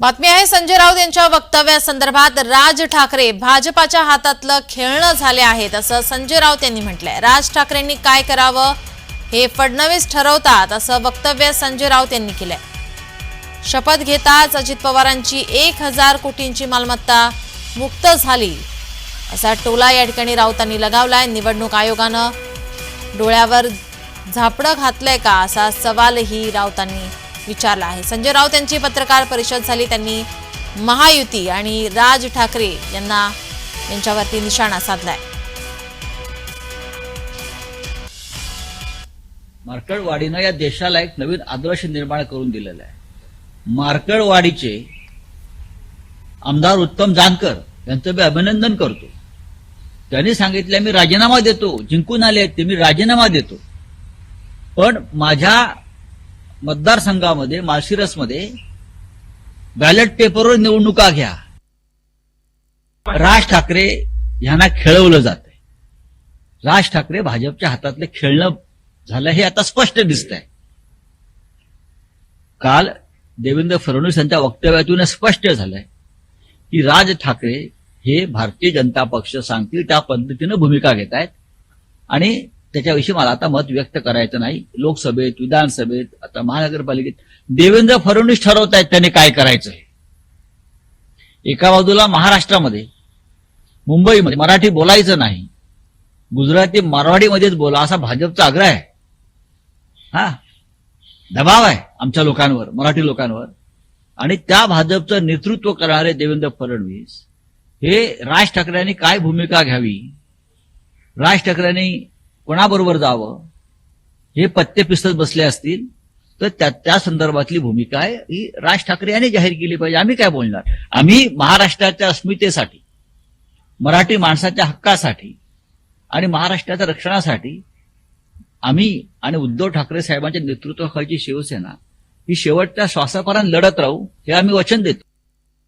बातमी आहे संजय राऊत यांच्या वक्तव्यासंदर्भात राज ठाकरे भाजपाच्या हातातलं खेळणं झाले आहेत असं संजय राऊत यांनी म्हटलंय. राज ठाकरेंनी काय करावं हे फडणवीस ठरवतात असं वक्तव्य संजय राऊत यांनी केलंय. शपथ घेताच अजित पवारांची एक हजार कोटींची मालमत्ता मुक्त झाली असा टोला या ठिकाणी राऊतांनी लगावलाय. निवडणूक आयोगानं डोळ्यावर झापडं घातलंय का असा सवालही राऊतांनी विचारला आहे. संजय राऊत यांची पत्रकार परिषद झाली त्यांनी महायुती आणि राज ठाकरे यांना यांच्यावरती निशाणा साधलाय. मार्कडवाडीनं या देशाला एक नवीन आदर्श निर्माण करून दिलेला आहे. मार्कडवाडीचे आमदार उत्तम जानकर यांचं मी अभिनंदन करतो. त्यांनी सांगितलं मी राजीनामा देतो. जिंकून आले ते मी राजीनामा देतो. पण माझ्या मतदारसंघामध्ये माळशिरसमध्ये बॅलेट पेपरवर निवडणुका घ्या. राज ठाकरे यांना खेळवलं जात राज ठाकरे भाजपच्या हातातले खेळणं झालं हे आता स्पष्ट दिसत आहे काल देवेंद्र फडणवीस यांच्या वक्तव्यातून स्पष्ट झालंय की राज ठाकरे हे भारतीय जनता पक्ष सांगतील त्या पद्धतीनं भूमिका घेत आहेत आणि त्याच्याविषयी मला आता मत व्यक्त करायचं नाही. लोकसभेत विधानसभेत आता महानगरपालिकेत. देवेंद्र फडणवीस ठरवत आहेत त्याने काय करायचं एका बाजूला महाराष्ट्रामध्ये मुंबईमध्ये मराठी बोलायचं नाही. गुजराती मारवाडीमध्येच बोला असा भाजपचा आग्रह आहे. हा? दबाव आहे आमच्या लोकांवर मराठी लोकांवर. आणि त्या भाजपचं नेतृत्व करणारे देवेंद्र फडणवीस हे राज ठाकरेंनी काय भूमिका घ्यावी? राज ठाकरेंनी कोणाबरोबर जावं? हे पत्ते पिसत बसले असतील तर त्या त्या संदर्भातली भूमिका आहे. ही राज ठाकरे यांनी जाहीर केली पाहिजे. आम्ही काय बोलणार? आम्ही महाराष्ट्राच्या अस्मितेसाठी मराठी माणसाच्या हक्कासाठी आणि महाराष्ट्राच्या रक्षणासाठी आम्ही आणि उद्धव ठाकरे साहेबांच्या नेतृत्वाखालची शिवसेना ही शेवटच्या श्वासापर्यंत लढत राहू हे आम्ही वचन देतो.